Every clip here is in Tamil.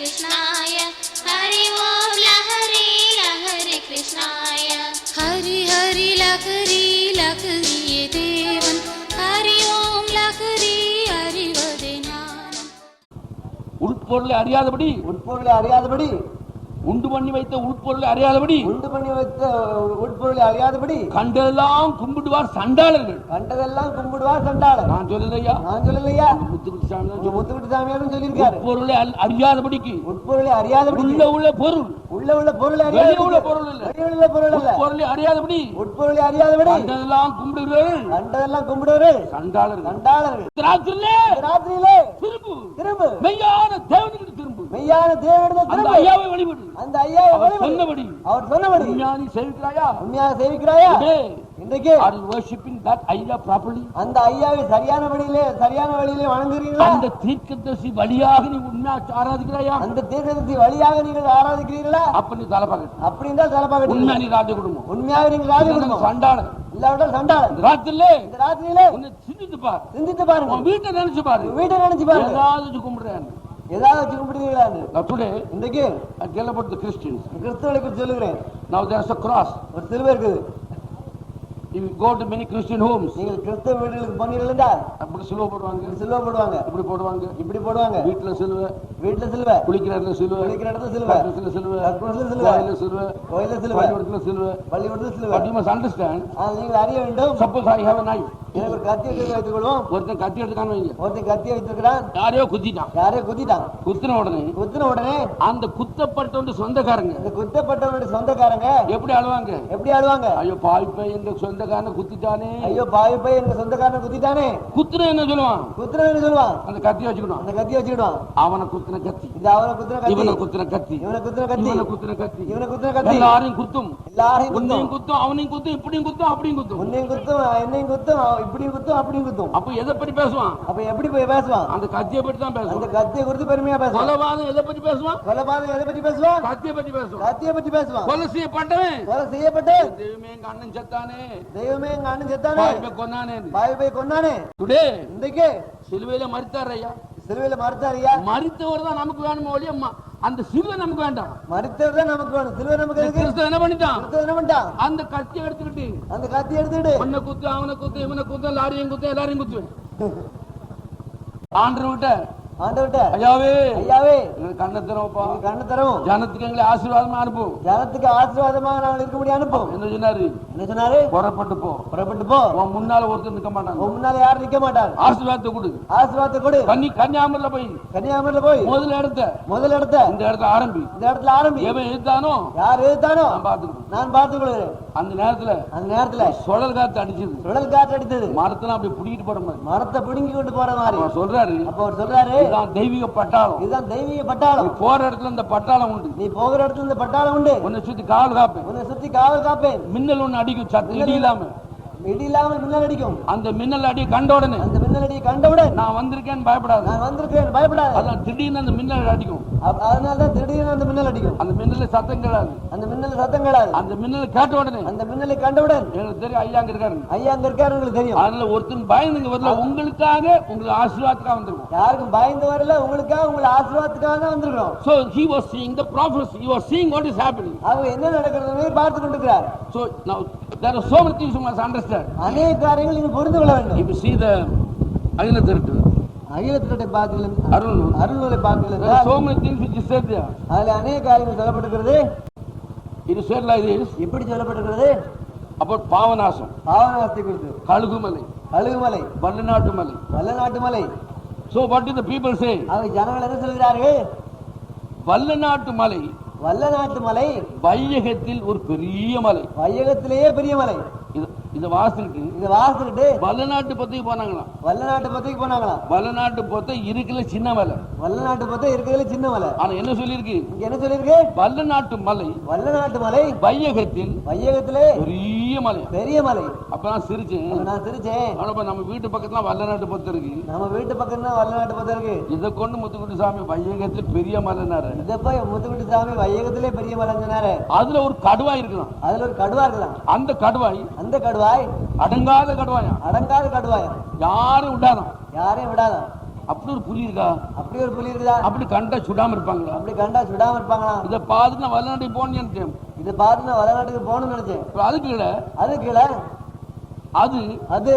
कृष्णाय हरि ओम लहरी लहरी कृष्णाय ஹரி ஹரி லகரி லகரியே தேவன் ஹரி ஓம் லகரி அறிவதே ஞானம் உட்பொருளை அறியாதபடி உட்பொருளை அறியாதபடி உண்டு பண்ணி வைத்த உட்பொருளை அறியாதபடி உண்டு பண்ணி வைத்த உட்பொருளை அறியாதபடி கண்டெல்லாம் கும்பிடுவார் சண்டாளர்கள். கண்டதெல்லாம் கும்பிடுவார் சண்டாளன் நான் சொல்லலையா? நான் சொல்லலையா? முத்துக்குட்டி சாமி. முத்துக்குட்டி சாமியாரும் சொல்லியிருக்காரு. அல்- அறியாதபடிக்கு. உட்பொருளை அறியாதபடி உள்ள உள்ள பொருள். உள்ள உள்ள பொருளை அறியாதபடி உள்ள பொருள் இல்ல. வெளியே உள்ள பொருள் அல்ல உட்பொருளை அறியாதபடி. உட்பொருளை அறியாதபடி. கண்டதெல்லாம் கும்பிடுகிறவர்கள். கண்டதெல்லாம் கும்பிடுவாரு சண்டாளர்கள் சண்டாளர்கள் இந்த ராத்திரியிலே திரும்பு. திரும்ப. மெய்யான தேவனுக்கு திரும்பு. மெய்யான அந்த திரும்ப. ஐயாவை வழிபடு. அந்த ஐயாவை வழிபடு. சொன்னபடி. அவர் சொன்னபடி. உண்மையானி சேவிக்கிறாயா? உண்மையாக சேவிக்கிறாயா? இன்றைக்கு ஐயா properly? அந்த ஐயாவை சரியான வழியிலே சரியான வழியிலே வணங்குறீங்களா அந்த தீர்க்கதரிசி வழியாக நீ உண்மையா ஆராதிக்கிறாயா? அந்த தீர்க்கதரிசி வழியாக நீங்கள் ஆராதிக்கிறீர்களா? அப்ப நீ தலைப்பாக்க அப்படின்னு உண்மையா நீ ராஜ குடும்பம்? உண்மையாக நீங்கள் ராஜ குடும்பம். சண்டாளன். இல்லாவிட்டால் சண்டாளன். இந்த ராத்திரில இந்த ராத்திரியிலே உன்னை சிந்தித்து பாரு. சிந்தித்து பாருங்க வீட்டை நினைச்சு பாரு. வீட்டை நினைச்சு பாருங்க ஏதாவது கும்பிடுறேன். ஏதாவது வச்சு கும்பிடுவீங்களா today, இன்றைக்கு the Christians. கிறிஸ்தவனை குறித்து சொல்லுகிறேன். Cross. ஒரு சிலுவை இருக்குது. If you go to many Christian homes, நீங்கள் கிறிஸ்தவ வீடுகளுக்கு போனீங்களா அப்படி சிலுவை போடுவாங்க. சிலுவை போடுவாங்க. இப்படி போடுவாங்க? இப்படி போடுவாங்க. வீட்டுல சிலுவை. வீட்டுல சிலுவை. குளிக்கிற இடத்துல சிலுவை. குளிக்கிற இடத்துல சிலுவை. கக்கூசுல சிலுவை. கக்கூசுல சிலுவை. கோயில்ல சிலுவை. கோயில சிலுவை. பள்ளிக்கூடத்துல சிலுவை. பள்ளிக்கூடத்துல சிலுவை. You must understand, நீங்கள் அறிய வேண்டும். suppose I have a knife. ஒரு கத்தி வைத்துக் கொள்வோம் ஒருத்தன் கத்தி எடுத்துக்கான்னு வைங்க. ஒருத்தன் கத்தியை வச்சிருக்கிறான் யாரையோ குத்திட்டான். யாரையும் குத்திட்டான். குத்தின உடனே குத்தின உடனே அந்த குத்தப்பட்டவன் சொந்தக்காரங்க. இந்த குத்தப்பட்டவனுடைய சொந்தக்காரங்க எப்படி அழுவாங்க எப்படி ஆடுவாங்க ஐயோ பாய்ப்பை எங்க சொந்தக்காரனை குத்திட்டானே. ஐயோ பாவி போய் எங்க சொந்தக்காரனை குத்திட்டானே. குத்துன என்ன சொல்லுவான்? குத்துறவன்னு சொல்லுவான்? அந்த கத்தி வச்சுக்கணும் அந்த கத்தி வச்சுக்கிடுவான். அவனை குத்துன கத்தி. இந்த அவனை குத்துன கத்தி. இவனை குத்துன கத்தி. இவனை குத்துன கத்தி. இவனை குத்துன கத்தி. இவனை குத்துன கத்தி. எல்லாரையும் குத்தும். எல்லாரையும் உன்னையும் குத்தும் அவனையும் குத்தும் இப்படியும் குத்தும் அப்படியும் குத்தும். உன்னையும் குத்தும் என்னையும் குத்தும். இப்படியும் குத்தும் அப்படியும் குத்தும். அப்ப எதை பத்தி பேசுவான்? அப்ப எப்படி போய் பேசுவான்? அந்த கத்தியை பத்தி தான் அந்த பேசுவான் கத்தியை குறித்து பெருமையா பேசுவான். கொலவாதம் எதை பத்தி பேசுவான்? கொலைபாதகம் எதை பத்தி பேசுவான்? கத்தியை பத்தி பேசுவான். கத்தியை பத்தி பேசுவான். கொலை செய்யப்பட்டவன். கொலை செய்யப்பட்டு தெய்வமே எங்க அண்ணன் செத்தானே. தெய்வமே எங்க அண்ணன் செத்தானே. பாய்ப்பை கொன்னானே. பாவி போய் கொன்னானே. டுடே இன்றைக்கு சிலுவையில மறித்தார் ஐயா. சிலுவையில மறுத்தாரியா மறித்தவர் தான் நமக்கு வேணுமோ ஒழிய ம- அந்த சிலுவை நமக்கு வேண்டாம். மறுத்தது தான் நமக்கு வேணும். சிலுவை நமக்கு கிறிஸ்து என்ன பண்ணிட்டான்? என்ன பண்ணிட்டான்? அந்த கத்தியை எடுத்துக்கிட்டு. அந்த கத்தி எடுத்துட்டு உன்னை குத்து அவனை குத்து இவனை குத்து லாரியும் குத்து எல்லாரையும் குத்துவேன் ஆண்டவர்கிட்ட ஆண்டவர்கிட்ட ஐயாவே ஐயாவே கண்ணை உங்க கண்ணு தரும் ஜனத்துக்கு எங்களை ஆசீர்வாதமா அனுப்பும் ஜனத்துக்கு ஆசீர்வாதமாக நாங்கள் இருக்க முடியும் அனுப்பும் என்ன சொன்னாரு? என்ன சொன்னாரு? புறப்பட்டு போ. புறப்பட்டு போ. உன் முன்னால ஒருத்தர் நிக்க மாட்டாங்க. உன் முன்னால யாரும் நிக்க மாட்டாங்க. ஆசீர்வாதத்தை கொடு. ஆசீர்வாதத்தை கொடு. கன்னி கன்னியாகுமரியில போய். கன்னியாகுமரியில போய். முதல்ல இடத்த. முதல் இடத்த. இந்த இடத்துல ஆரம்பி. இந்த இடத்துல ஆரம்பி. எவன் எழுத்தானோ யார் எழுத்தானோ நான் நான் பார்த்துக் கொள்கிறேன் அந்த நேரத்துல அந்த நேரத்துல சுழல் காத்து அடிச்சது. சுழல் காற்று அடித்தது. மரத்தெல்லாம் அப்படி புடிக்கிட்டு போற மாதிரி. மரத்தை பிடுங்கி கொண்டு போற மாதிரி. சொல்றாரு அப்ப அவர் சொல்றாரு இதுதான் தெய்வீக பட்டாளம். இதுதான் தெய்வீக பட்டாளம். நீ போற இடத்துல இந்த பட்டாளம் உண்டு. நீ போகிற இடத்துல இந்த பட்டாளம் உண்டு. உன்னை சுத்தி காவல் காப்பேன். உன்னை சுத்தி காவல் காப்பேன். மின்னல் ஒண்ணு அடிக்கும் சத்து இல்லாம இல்லாமல் மின்னல் அடிக்கும். அந்த மின்னல் அடி கண்ட உடனே அந்த மின்னல் கண்டவுடன் நான் வந்திருக்கேன்னு பயப்படாது. நான் வந்திருக்கேன் பயப்படாத. அதான் திடீர்னு அந்த மின்னல் அடிக்கும். அதனால தான் திடீர்னு அந்த மின்னல் அடிக்கும். அந்த மின்னல சத்தம் கேடாது. அந்த மின்னல் சத்தம் கேடாது. அந்த மின்னல் கேட்ட உடனே அந்த மின்னலை கண்டவுடன் எனக்கு தெரியும் ஐயா அங்க இருக்காரு ஐயா அங்க இருக்காரு உங்களுக்கு தெரியும். அதனால ஒருத்தன் பயந்துங்க வரல உங்களுக்காக உங்களுக்கு ஆசீர்வாதத்துக்காக வந்திருக்கும். யாருக்கும் பயந்து வரல உங்களுக்காக உங்களை ஆசீர்வாதத்துக்காக So he was seeing the prophecy. He was seeing what is happening. அவங்க என்ன நடக்கிறதுன்னு பார்த்து கொண்டிருக்கிறார். So now there are so many things you must understand. அநேக காரியங்கள் நீங்க புரிந்து கொள்ள வேண்டும். If you see the அகில திருட்டு அகிலத்தினுடைய பார்த்தீர்கள் அருள் அருள்நூலை there are பார்த்தீர்கள் so many things which is said there. அதுல அநேக காரியங்கள் சொல்லப்பட்டிருக்கிறது. It is said like this எப்படி சொல்லப்பட்டிருக்கிறது? about பாவநாசம். பாவனாஸ்தி குறித்து. கழுகுமலை. அழுகுமலை வல்லநாட்டு மலை வல்லநாட்டு மலை So what do the people say? அவங்க ஜனங்கள் என்ன சொல்கிறார்கள்? வல்லநாட்டு மலை வல்லநாட்டு மலை வையகத்தில் ஒரு பெரிய மலை. வையகத்திலேயே பெரிய மலை. இது இதை வாசிக்கிட்டு இதை வாசிட்டு வல்லநாட்டு பத்திக்கு போனாங்களாம். வல்லநாட்டு பத்திக்கு போனாங்களாம் வல்லநாட்டு பொத்த இருக்குல்ல சின்ன மலை. வல்லநாட்டு பத்தி இருக்கிறதுல சின்ன மலை. ஆனா என்ன சொல்லியிருக்கு? இங்க என்ன சொல்லியிருக்கு? வல்லநாட்டு மலை. வல்லநாட்டு மலை? வையகத்தில். வையகத்திலே? பெரிய மலை. பெரிய மலை. அப்ப நான் சிரிச்சேன். நான் சிரிச்சேன். ஆனா நம்ம வீட்டு பக்கத்துல வல்லநாட்டு பொத்து இருக்கு. நம்ம வீட்டு பக்கம் தான் வல்லநாட்டு பத்தி இருக்கு. இதை கொண்டு முத்துக்குட்டி சாமி வையகத்தில் பெரிய மலைனாரு இத போய் முத்துக்குட்டி சாமி வையகத்திலே பெரிய மலை சொன்னாரு. அதுல ஒரு கடுவாய் இருக்கலாம். அதுல ஒரு கடுவா இருக்கலாம். அந்த கடுவாய் அந்த கடுவாய் அடங்காத கடுவாயா? அடங்காத கடுவாயம் யாரும் விடாதான் யாரையும் விடாதான் அப்படி ஒரு புலி இருக்கா? அப்படி ஒரு புலி இருக்குதா? அப்படி கண்டா சுடாம இருப்பாங்களா? அப்படி கண்டா சுடாம இருப்பாங்களாம் இதை பார்த்து நான் வல்லநாட்டுக்கு போனேன்னு நினைச்சேன். இதை பார்த்து நான் வளநாட்டுக்கு போகணும்னு நினைச்சேன். அதுக்கு இல்ல அது கீழே அது அது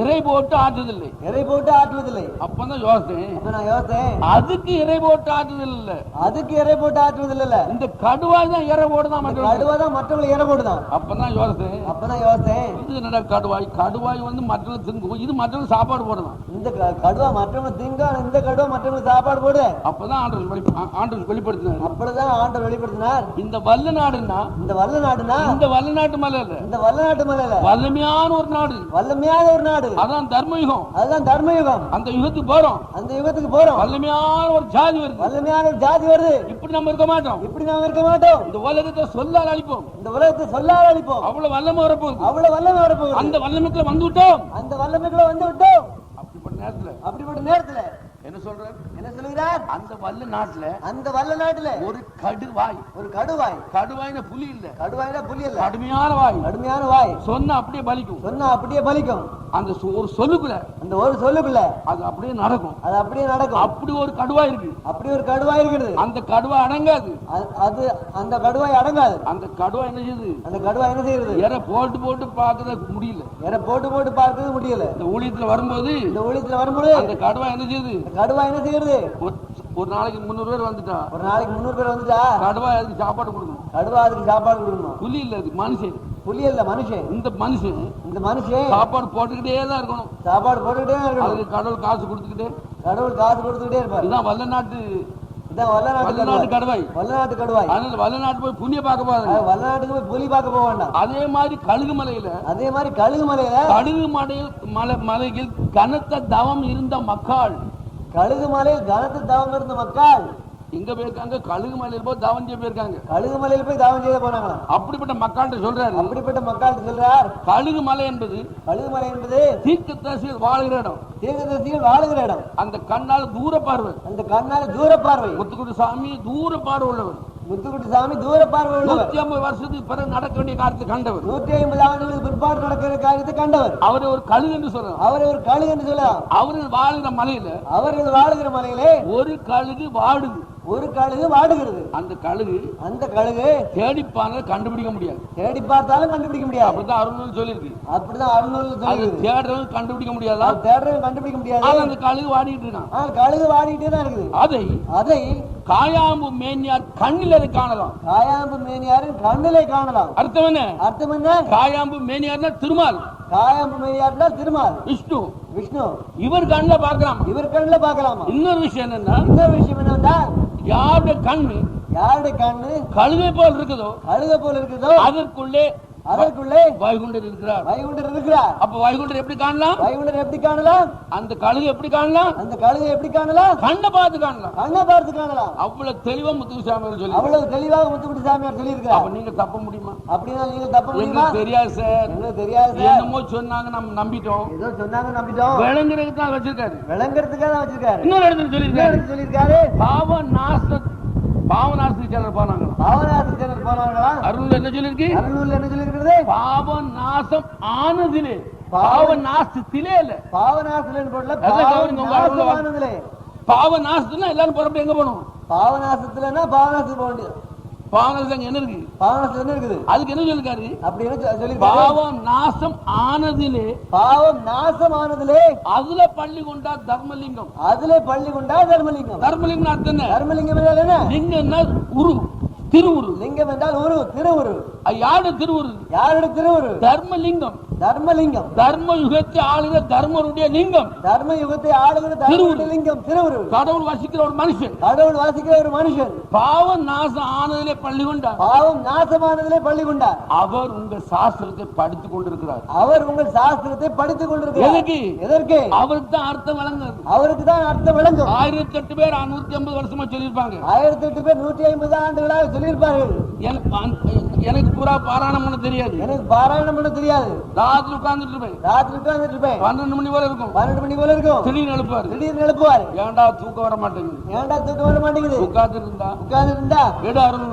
இறை போட்டு ஆட்டுதில்லை இறை போட்டு ஆட்டுவதில்லை அப்பதான் யோசனை நான் யோசித்தேன். அதுக்கு இறை போட்டு ஆட்டுதல் இல்ல அதுக்கு இறை போட்டு ஆட்டுவதில்ல இந்த கடுவாய் தான் இறை போடுதான் மற்றவங்க கடுவா தான் மற்றவங்களை இறை போட்டுதான் அப்பதான் யோசனை அப்ப நான் யோசித்தேன். இது என்னடா கடுவாய்? கடுவாய் வந்து மற்றவங்க திங்கும் இது மற்றவங்க சாப்பாடு போடலாம். இந்த கடுவா மற்றவங்க திங்க இந்த கடுவா மற்றவங்களுக்கு சாப்பாடு போடு. அப்பதான் ஆண்டவர் வெளி ஆண்டவர் வெளிப்படுத்தினார். அப்படிதான் ஆண்டவர் வெளிப்படுத்தினார். இந்த வல்ல நாடுன்னா இந்த வல்ல நாடுனா இந்த வல்ல நாட்டு மலை இந்த வல்ல நாட்டு மலையில வல்லமையான ஒரு நாடு. வல்லமையான ஒரு நாடு. அதான் தர்மயுகம். அதுதான் தர்மயுகம். அந்த யுகத்துக்கு போறோம். அந்த யுகத்துக்கு போறோம். வல்லமையான ஒரு ஜாதி வருது. வல்லமையான ஒரு ஜாதி வருது. இப்படி நம்ம இருக்க மாட்டோம். இப்படி நாம இருக்க மாட்டோம். இந்த உலகத்தை சொல்லால் அழிப்போம். இந்த உலகத்தை சொல்லாத அழிப்போம். அவ்வளவு வல்லமை வரப்போகுது. அவ்வளவு வல்லமை வரப்போகுது. அந்த வல்லமைக்குள்ள வந்து விட்டோம். அந்த வல்லமைக்குள்ள வந்து விட்டோம். அப்படிப்பட்ட நேரத்துல அப்படிப்பட்ட நேரத்துல என்ன சொல்றாரு? என்ன சொல்லுகிறார்? அந்த வல்ல நாட்டுல அந்த வல்ல நாட்டுல ஒரு கடுவாய். ஒரு கடுவாய். கடுவாய்னா புலி இல்ல. கடுவாய்னா புலி இல்ல. கடுமையான வாய். கடுமையான வாய். சொன்னா அப்படியே பலிக்கும். சொன்னா அப்படியே பலிக்கும். அந்த ஒரு சொல்லுக்குள்ள அந்த ஒரு சொல்லுக்குள்ள அது அப்படியே நடக்கும். அது அப்படியே நடக்கும். அப்படி ஒரு கடுவாய் இருக்கு அப்படி ஒரு கடுவாய் இருக்குது. அந்த கடுவாய் அடங்காது. அது- அது அந்த கடுவாய் அடங்காது. அந்த கடுவாய் என்ன செய்யுது? அந்த கடுவாய் என்ன செய்யறது இற போட்டு போட்டு பார்க்கறது முடியல. வேற போட்டு போட்டு பார்க்கறது முடியல. இந்த ஊழியத்துல வரும்போது இந்த ஊழியத்துல வரும்போது அந்த கடுவாய் என்ன செய்யுது? கடுவாய் என்ன செய்யறது ஒரு நாளைக்கு முந்நூறு பேர் வந்துட்டா. ஒரு நாளைக்கு முந்நூறு பேர் வந்துட்டா? கடுவாய் அதுக்கு சாப்பாடு கொடுக்கணும். கடுவா அதுக்கு சாப்பாடு கொடுக்கணும். புலி இல்ல அது மனுஷன். புலி இல்ல மனுஷன். இந்த மனுஷன் இந்த மனுஷன் சாப்பாடு போட்டுக்கிட்டே தான் இருக்கணும். சாப்பாடு போட்டுக்கிட்டே இருக்கணும். அதுக்கு கடவுள் காசு கொடுத்துக்கிட்டே கடவுள் காசு கொடுத்துக்கிட்டே இருப்பாரு. இதுதான் வல்ல நாட்டு இதான் வல்லநாட்டு வல்ல நாட்டு கடுவாய். வல்லநாட்டு கடுவாய். அதனால வல்ல நாட்டு போய் புண்ணிய பார்க்க அது வல்லநாட்டுக்கு போய் புலி பார்க்க போக வேண்டாம். அதே மாதிரி கழுகு மலையில அதே மாதிரி கழுகு மலையில கழுகு மலையில் மலை மலையில் கனத்த தவம் இருந்த மக்கள். கழுகு மலையில் கனத்து தவம் இருந்த மக்கள் எங்க போயிருக்காங்க கழுகு மலையில் போய் தவம் செய்ய போயிருக்காங்க. கழுகு மலையில் போய் தவம் செய்ய போனாங்களாம் அப்படிப்பட்ட மக்கள்கிட்ட சொல்றாரு. அப்படிப்பட்ட மக்கள் சொல்றார். கழுகு மலை என்பது கழுகு மலை என்பது தீர்க்க தரிசிகள் வாழ்கிற இடம். தீர்க்கதரிசிகள் வாழுகிற இடம். அந்த கண்ணால தூர பார்வை அந்த கண்ணால தூர பார்வை முத்துக்குடி சாமி தூர பார்வை உள்ளவர். முத்துக்குட்டி சாமி தூர பார்வை நூத்தி ஐம்பது வருஷத்துக்கு பிறகு நடக்க வேண்டிய காரியத்தை கண்டவர். நூற்றி ஐம்பது ஆண்டுகளுக்கு பிற்பாடு நடக்கிற காரியத்தை கண்டவர். அவரை ஒரு கழுகு என்று சொல்லலாம். அவரை ஒரு கழுகு என்று சொல்லலாம். அவரு வாழ்கிற மலையில அவர்கள் வாழுகிற மலையிலே ஒரு கழுகு வாடுது. ஒரு கழுகு வாடுகிறது. அந்த கழுகு அந்த கழுகு தேடிப்பான கண்டுபிடிக்க முடியாது. தேடி பார்த்தாலும் கண்டுபிடிக்க முடியாது. அப்படிதான் அருள் சொல்லியிருக்கு. அப்படிதான் அருணூல் அது தேடுறவங்க கண்டுபிடிக்க முடியாதா? தேடுறவங்க கண்டுபிடிக்க முடியாது. அந்த கழுகு வாடிட்டு இருக்கான். கழுகு வாடிக்கிட்டே தான் இருக்குது. அதை அதை காயாம்பு மேனியார் கண்ணில் அதை காணலாம். காயாம்பு மேனியாரின் கண்ணிலே காணலாம். அர்த்தம் என்ன? அர்த்தம் என்ன? காயாம்பு மேனியார்னா திருமால். காயாம்பு மேனியார்னா திருமால். விஷ்ணு. விஷ்ணு. இவர் கண்ணில் பார்க்கலாம்? இவர் கண்ணில் பார்க்கலாமா? இன்னொரு விஷயம் என்னன்னா இன்னொரு விஷயம் என்னன்னா யாருடைய கண்ணு யாருடைய கண்ணு? கழுகை போல் இருக்குதோ கழுக போல இருக்குதோ? அதற்குள்ளே அதற்குள்ளே வைகுண்டர் இருக்கிறார். வைகுண்டர் இருக்கிறார். அப்ப வைகுண்டர் எப்படி காணலாம்? வைகுண்டர் எப்படி காணலாம்? அந்த கழுகு எப்படி காணலாம்? அந்த கழுகை எப்படி காணலாம்? கண்ணை பார்த்து காணலாம். கண்ணை பார்த்து காணலாம். அவ்வளவு தெளிவா முத்துசாமி சொல்லி அவ்வளவு தெளிவாக முத்துக்குட்டி சாமியார் அப்ப சொல்லியிருக்கிறார் நீங்க தப்ப முடியுமா? அப்படின்னா நீங்க தப்ப முடியுமா? தெரியாது சார் எங்களுக்கு தெரியாது சார் என்னமோ சொன்னாங்க நம்ம நம்பிட்டோம். ஏதோ சொன்னாங்க நம்பிட்டோம். விளங்குறதுக்கு தான் வச்சிருக்காரு. விளங்குறதுக்காக தான் வச்சிருக்காரு. இன்னொரு இடத்துல சொல்லியிருக்காரு. சொல்லியிருக்காரு. பாவ பாவ நாசத்துக்கு சிலர் போனாங்க பாவநாசர் சேனல் போனவங்களா? அருள் என்ன சொல்லியிருக்கு? அருளூர்ல என்ன சொல்லியிருக்கிறது? பாவ நாசம் ஆனதிலே. பாவ நாசத்திலே இல்ல. பாவநாசலன் போடல அதான் கவனிங்க, உங்க அருள்ல வா- பாவநாசமானதுலே பாவ நாசத்துனா எல்லாரும் புறப்பட்டு எங்க போகணும்? பாவநாசத்துலன்னா பாவநாசத்துக்கு போக வேண்டியது. பாவ நாசம் அங்க என்ன இருக்கு பாவநாசம் என்ன இருக்குது? அதுக்கு என்ன சொல்லிருக்காரு அப்படின்னு சொ- சொல்லியிருக்காரு? பாவம் நாசம் ஆனதிலே பாவம் நாசமானதுலே அதுல பள்ளி கொண்டா தர்மலிங்கம். அதுல பள்ளி கொண்டா தர்மலிங்கம். தர்மலிங்கம் அர்த்தம் என்ன? தர்மலிங்கம் என்றால் என்ன? லிங்கம்னா உரு. திருவுரு. லிங்கம் என்றால் உரு திருவுரு. அது யாருடைய திருவுரு? யாருடைய திருவுரு? தர்மலிங்கம். தர்மலிங்கம். தர்ம யுகத்தை ஆளுகிற தர்மருடைய லிங்கம். தர்ம யுகத்தை ஆளுகிற தர்ம லிங்கம். திருவுரு. கடவுள் வசிக்கிற ஒரு மனுஷன். கடவுள் வாசிக்கிற ஒரு மனுஷன். பாவம் நாசம் ஆனதிலே பள்ளி கொண்டார். பாவம் நாசமானதிலே பள்ளி கொண்டார். அவர் உங்க சாஸ்திரத்தை படித்துக் கொண்டிருக்கிறார். அவர் உங்கள் சாஸ்திரத்தை படித்துக் கொண்டிருக்கிறார். எதுக்கு? எதற்கு? அவருக்கு தான் அர்த்தம் வழங்குது அவருக்கு தான் அர்த்தம் விளங்கும். ஆயிரத்தி எட்டு பேர் நூத்தி ஐம்பது வருஷமா சொல்லியிருப்பாங்க. ஆயிரத்தி எட்டு பேர் நூற்றி ஐம்பது ஆண்டுகளாக சொல்லியிருப்பார்கள். எனக்கு பூரா பாராயணம் பண்ண தெரியாது. எனக்கு பாராயணம் பண்ண தெரியாது. ராத்திரி உட்கார்ந்துட்டு இருப்பேன். ராத்திரி உட்கார்ந்துட்டு இருப்பேன். பன்னெண்டு மணி போல இருக்கும். பன்னெண்டு மணி போல இருக்கும். திடீர்னு எழுப்பாரு. திடீர்னு எழுப்புவாரு. ஏன்டா தூக்கம் வர மாட்டேங்குது? ஏன்டா தூக்கம் வர மாட்டேங்குது? உட்கார்ந்து இருந்தா உட்கார்ந்து இருந்தா எடு அருள்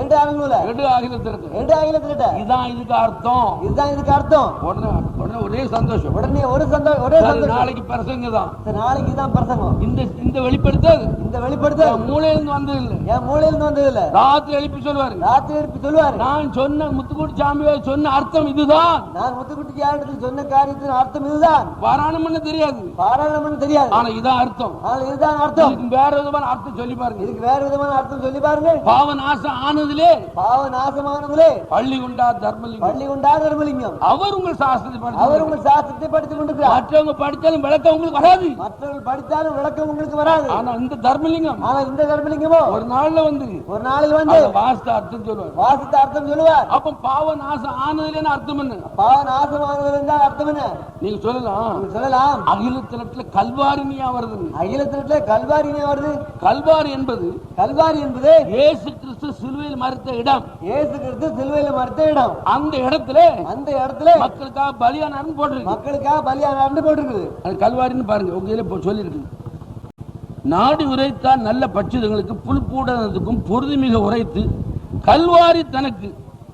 எண்டு ஆளுங்கள எடு ஆகிலத்திற்கு. எண்டு ஆங்கிலத்துல இதுதான் இதுக்கு அர்த்தம். இதுதான் இதுக்கு அர்த்தம். உடனே உடனே ஒரே சந்தோஷம். உடனே ஒரு சந்தோஷம் ஒரே சந்தோஷம். நாளைக்கு பிரசங்க தான். நாளைக்கு தான் பிரசங்கம். இந்த இந்த வெளிப்படுத்தல் இந்த வெளிப்படுத்த மூளையிலிருந்து வந்தது இல்லை என் மூலையில இருந்து வந்தது இல்ல ராத்திரி எழுப்பி சொல்லுவாரு. ராத்திரி எழுப்பி சொல்லுவாரு. நான் சொன்ன முத்துக்குடி சாமியோ சொன்ன அர்த்தம் இதுதான். நான் முத்துக்குட்டி யாரிடத்தில் சொன்ன காரியத்தின் அர்த்தம் இதுதான். பாராயணம் பண்ண தெரியாது. பாராயணம் தெரியாது. ஆனா இதான் அர்த்தம். இதுதான் அர்த்தம். இதுக்கு வேற விதமான அர்த்தம் சொல்லி பாருங்க இதுக்கு வேற விதமான அர்த்தம் சொல்லி பாருங்க பாவ நாசம் ஆனதிலே பாவ நாசமானவர்களே பள்ளி கொண்டா தர்மலிங்கம். பள்ளி கொண்டா தர்மலிங்கம். அவர் உங்கள் சாஸ்திரத்தை அவர் படித்து உங்கள் சாஸ்திரத்தை படித்துக் கொண்டிருக்கிறார். மற்றவங்க படித்தாலும் விளக்கம் உங்களுக்கு வராது. மற்றவர்கள் படித்தாலும் விளக்கம் உங்களுக்கு வராது. ஆனா இந்த தர்மலிங்கம். ஆனால் இந்த தர்மலிங்கமோ? ஒரு நாள்ல வந்து ஒரு நாளில் வந்து வாஸ்த அர்த்தம் சொல்லுவார் வாசித்த அர்த்தம் சொல்லுவார். அப்ப பாவ நாசம் ஆனதுல அர்த்தம் என்ன? பாவ நாசமானவர் என்றால் அர்த்தம் என்ன? நீங்க சொல்லலாம். நீங்க சொல்லலாம். அகிலத்தினத்துல கல்வாரினியா வருது. அகிலத்திலே கல்வாரினே வருது. கல்வாரி என்பது கல்வாரி என்பது இயேசு கிறிஸ்து சிலுவையில் மறுத்த இடம். இயேசு கிறிஸ்து சிலுவையில மறுத்த இடம். அந்த இடத்துல அந்த இடத்துல மக்களுக்காக பலியானார்னு போட்டிருக்கு. மக்களுக்காக பலியான நடந்து போட்டிருக்குது. அது கல்வாரின்னு பாருங்க உங்க இதுல சொல்லியிருக்கு நாடி உரைத்தால் நல்ல பட்சிதங்களுக்கு புல் பூடனதுக்கும் பொருதி மிக உரைத்து கல்வாரி தனக்கு.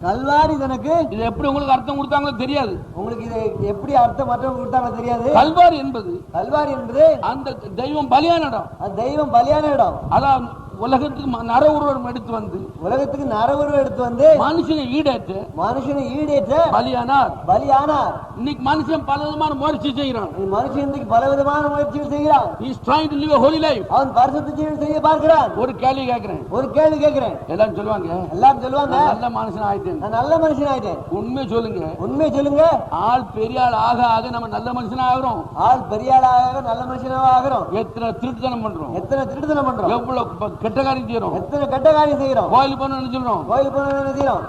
கல்வாரி தனக்கு. இது எப்படி உங்களுக்கு அர்த்தம் கொடுத்தாங்களோ தெரியாது. உங்களுக்கு இது எப்படி அர்த்தம் மற்றவங்க கொடுத்தாங்க தெரியாது. கல்வாரி என்பது கல்வாரி என்பது அந்த தெய்வம் பலியான இடம். தெய்வம் பலியான இடம். அதான் உலகத்துக்கு நர உருவம் எடுத்து வந்து உலகத்துக்கு நரவுருவம் எடுத்து வந்து மனுஷனை ஈடேற்று மனுஷனை ஈடேற்ற பலியானார். பலியானார். இன்னைக்கு மனுஷன் பல விதமான முயற்சி செய்கிறான். மனுஷன் இன்னைக்கு பலவிதமான முயற்சிகள் செய்கிறான். Is trying to live a holy life. அவன் பரிசுத்த ஜீவன் செய்ய பார்க்கிறான். ஒரு கேள்வி கேட்கிறேன். ஒரு கேள்வி கேட்கிறேன். எல்லாரும் சொல்லுவாங்க எல்லாரும் சொல்லுவாங்க நல்ல மனுஷன் ஆயிட்டேன். நான் நல்ல மனுஷன் ஆயிட்டேன். உண்மை சொல்லுங்க. உண்மையை சொல்லுங்க. ஆள் பெரிய ஆள் ஆக ஆக நம்ம நல்ல மனுஷனா ஆகிறோம். ஆள் பெரிய ஆளாக நல்ல மனுஷனாக ஆகிறோம். எத்தனை திருட்டுத்தனம் பண்றோம். எத்தனை திருட்டுத்தனம் பண்றோம். எவ்வளவு கெட்ட காரியம் செய்யறோம். எத்தனை கெட்ட காரியம் செய்கிறோம் கோயிலுக்கு போன நினைச்சிடறோம் கோயில் என்ன செய்யறோம்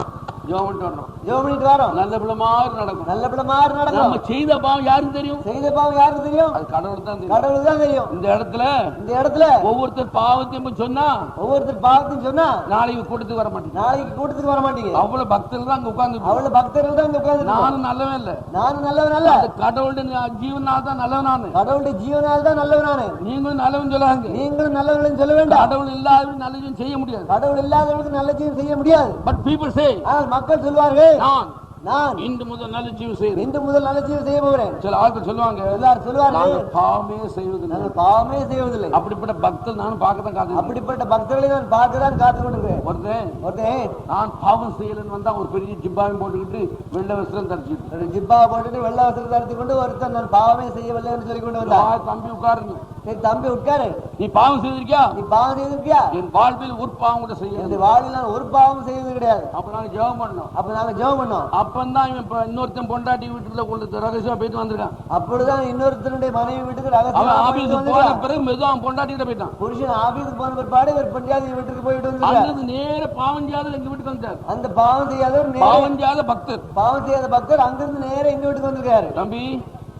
ஜோம் பண்ணிட்டு வர்றோம். ஜெபம் பண்ணிட்டு வரோம் நல்ல பிள்ளை மாதிரி நடக்கும். நல்ல பிள்ளை மாதிரி நம்ம நடக்கும் செய்த பாவம் யாருக்கு தெரியும்? செய்த பாவம் யாருக்கு தெரியும்? அது கடவுள் தான் தெரியும். கடவுளுக்கு தான் தெரியும். இந்த இடத்துல இந்த இடத்துல ஒவ்வொருத்தர் பாவத்தையும் சொன்னா ஒவ்வொருத்தர் பாவத்தையும் சொன்னா நாளைக்கு கூட்டத்துக்கு வர மாட்டேங்க. நாளைக்கு கூட்டத்துக்கு வர மாட்டீங்க. அவ்வளவு பக்தர்கள் தான் அங்க உட்கார்ந்து அவ்வளவு பக்தர்கள் தான் உட்கார்ந்து நானும் நல்லவன் இல்ல. நானும் நல்லவன் அல்ல. கடவுளுடைய ஜீவனால் தான் நல்லவன் நானு. கடவுளுடைய ஜீவனால் தான் நல்லவன் நானு. நீங்களும் நல்லவன் சொல்லாங்க நீங்களும் நல்லவர்களும் சொல்ல வேண்டாம். கடவுள் இல்லாதவன் நல்லதும் செய்ய முடியாது. கடவுள் இல்லாதவர்களுக்கு நல்ல ஜீவன் செய்ய முடியாது. பட் பீப்புள் சே மக்கள் சொல்வார்கள் நான். நான். இன்று முதல் நல்ல செய்கிறேன் இன்று முதல் நல்ல ஜீவன் செய்ய போகிறேன். சில ஆட்கள் சொல்லுவாங்க எல்லாரும் சொல்வார்கள் நாங்கள் பாவமே செய்வதில்லை. நாங்கள் பாவமே செய்வதில்லை. அப்படிப்பட்ட பக்தர் நானும் பார்க்க தான் காத்து அப்படிப்பட்ட பக்தர்களை நான் பார்க்க தான் காத்து கொண்டிருக்கிறேன் ஒருத்தன் ஒருத்தன். நான் பாவம் செய்யலன்னு வந்தா ஒரு பெரிய ஜிப்பாவையும் போட்டுக்கிட்டு வெள்ளை வஸ்திரம் தரிச்சிட்டு ஒரு ஜிப்பா போட்டுட்டு வெள்ள வசதி தடுத்து கொண்டு ஒருத்தன் நான் பாவமே செய்யவில்லை என்று சொல்லி கொண்டு வந்தான் தம்பி உட்காருங்க. சரி தம்பி உட்காரு. நீ பாவம் செய்திருக்கியா? நீ பாவம் செய்திருக்கியா? என் வாழ்வில் ஒரு பாவம் கூட செய்ய வாழ்வில் நான் ஒரு பாவம் செய்தது கிடையாது. அப்ப நான் ஜெபம் பண்ணோம். அப்ப நாங்க ஜெபம் பண்ணோம். அப்பந்தான் இவன் இன்னொருத்தன் பொண்டாட்டி வீட்டுல கொண்டு ரகசியமா போயிட்டு வந்திருக்கான். அப்படிதான் இன்னொருத்தனுடைய மனைவி வீட்டுக்கு ரகசியமா ஆபீஸ் போன. பிறகு மெதுவா அவன் பொண்டாட்டிகிட்ட போயிட்டான். புருஷன் ஆபீஸுக்கு போன பிற்பாடு ஒரு பஞ்சாயத்து வீட்டுக்கு போயிட்டு அங்கிருந்து நேர பாவம் செய்யாத எங்க வீட்டுக்கு வந்தார் அந்த பாவம் செய்யாதவர் பாவம் செய்யாத பக்தர். பாவம் செய்யாத பக்தர் அங்கிருந்து நேரா எங்க வீட்டுக்கு வந்திருக்காரு. தம்பி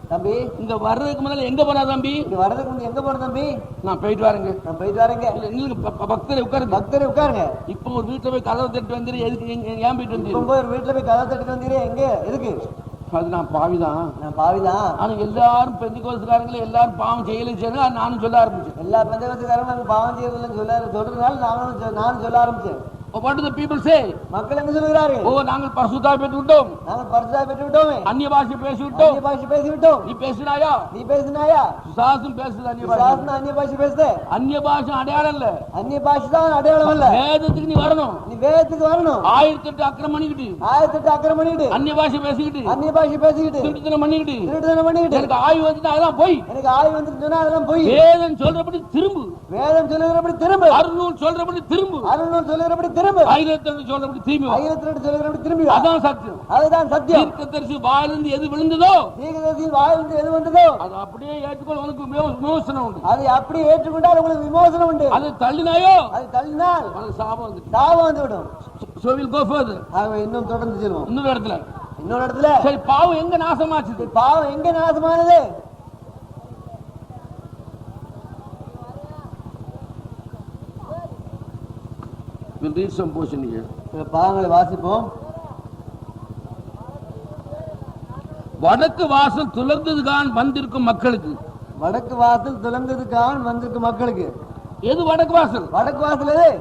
தம்பி. இங்க வர்றதுக்கு முன்னால எங்க போனா தம்பி? இங்க வர்றதுக்கு முன்ன எங்க போன தம்பி? நான் போயிட்டு வரேங்க. நான் போயிட்டு வரேங்க. இல்ல, எங்களுக்கு பக்தரை உட்காருங்க. பக்தரை உட்காருங்க. இப்போ ஒரு வீட்டுல போய் கதவை தட்டு வந்துரு எதுக்கு ஏன் போயிட்டு வந்தீங்க போய் ஒரு வீட்டுல போய் கதை தட்டுட்டு வந்தீரே. எங்க? எதுக்கு? அது நான் பாவிதான். நான் பாவிதான். ஆனா எல்லாரும் பெந்தி கோசுக்காரங்களே எல்லாரும் பாவம் செய்யலை செய்யணும் நானும் சொல்ல ஆரம்பிச்சேன். எல்லா பஞ்சவத்துக்காரங்களும் நாங்க பாவம் செய்யறதுன்னு சொல்ல சொல்றதுனால நானும் நானும் சொல்ல ஆரம்பிச்சேன். வாட் பீப்புள் சே மக்கள் என்ன ஓ நாங்கள் பரிசுத்தா பெற்று விட்டோம் நாங்கள் பரிசா பெற்று விட்டோமே அந்நிய பாஷை பேசி விட்டோம் அந்நிய பாஷை பேசி விட்டோம் நீ பேசினாயா? நீ பேசினாயா? சுசாசும் பேசுது அந்நிய பாஷை அந்நிய பாஷை பேசுதே. அந்நிய பாஷை அடையாளம் இல்ல. அந்நிய பாஷை தான் அடையாளம் இல்ல. வேதத்துக்கு நீ வரணும். நீ வேதத்துக்கு வரணும். ஆயிரத்தி எட்டு அக்கிரம் பண்ணிக்கிட்டு. ஆயிரத்தி எட்டு பண்ணிக்கிட்டு. அந்நிய பாஷை பேசிக்கிட்டு. அந்நிய பாஷை பேசிக்கிட்டு. திருட்டுத்தனம் பண்ணிக்கிட்டு. திருட்டுத்தனம் பண்ணிக்கிட்டு. எனக்கு ஆய்வு வந்துட்டு அதெல்லாம் போய். எனக்கு ஆய்வு வந்துட்டு சொன்னா அதெல்லாம் போய். வேதம் சொல்றபடி திரும்பு. வேதம் சொல்லுகிறபடி திரும்ப. அருநூல் சொல்றபடி திரும்பு. அருள் சொல்லுகிறபடி திரும்ப. ஆயிரத்தி சொல்றபடி திரும்பி. ஆயிரத்தி ரெண்டு திரும்பி. அதான் சத்தியம். அதுதான் சத்தியம். தீர்க்கதரிசி வாயிலிருந்து எது விழுந்ததோ தீர்க்கதரிசியின் வாயிலிருந்து எது வந்ததோ அது அப்படியே ஏற்றுக்கொள்ள உனக்கு விமோசனம் உண்டு. அதை அப்படியே ஏற்றுக்கொண்டால் உங்களுக்கு விமோசனம் உண்டு. அது தள்ளினாயோ? அது தள்ளினால் உனக்கு சாபம் வந்துட்டு தாவம் வந்து விடும் go further ஆகவே இன்னும் தொடர்ந்து செல்வோம். இன்னொரு இடத்துல. இன்னொரு இடத்துல. சரி பாவம் எங்க நாசமாச்சு பாவம் எங்க நாசமானது? We'll read பாகங்களை வாசிப்போம். வடக்கு வாசல் துலர்ந்ததுதான் வந்திருக்கும் மக்களுக்கு. வடக்கு வாசல் துலர்ந்ததுதான் வந்திருக்கும் மக்களுக்கு. எது வடக்கு வாசல்? வடக்கு வாசல் எது?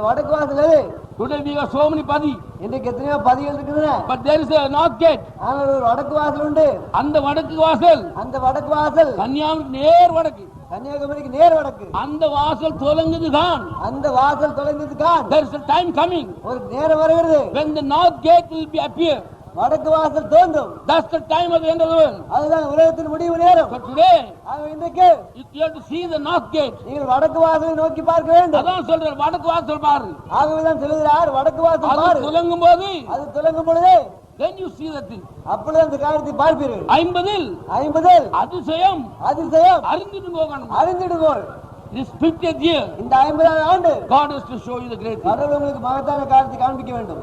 வடக்கு வாசல் today we have so many பதி இன்றைக்கு எத்தனையோ பதிகள் இருக்குதுன்னு but there is a north gate ஆனால் ஒரு வடக்கு வாசல் உண்டு. அந்த வடக்கு வாசல். அந்த வடக்கு வாசல். கன்னியாகுமரி நேர் வடக்கு. கன்னியாகுமரிக்கு நேர் வடக்கு. அந்த வாசல் துலங்குதுகான் அந்த வாசல் தொலைந்ததுக்கான் there is a time coming ஒரு நேரம் வருகிறது. when the north gate will be appear. வடக்கு வாசல் தோன்றும். That's the time of the end of the world. அதுதான் உலகத்தின் முடிவு நேரம். So today ஆக இன்றைக்கு you have to see the north gate நீங்கள் வடக்கு வாசலை நோக்கி பார்க்க வேண்டும். அதான் சொல்றார் வடக்கு வாசல் பாரு. ஆகவேதான் சொல்லுகிறார் வடக்கு வாசல் அது பாரு. துலங்கும் போது அது துலங்கும் பொழுது then you see the thing. அப்பொழுது அந்த காரியத்தை பார்ப்பீர்கள். ஐம்பதில் ஐம்பதில் அதிசயம் அதிசயம் அறிந்துட்டு போகணும். அறிந்திடுவோம் this 50th year. இந்த ஐம்பதாவது ஆண்டு God has to show you the great thing. கடவுள் உங்களுக்கு மகத்தான காரியத்தை காண்பிக்க வேண்டும்.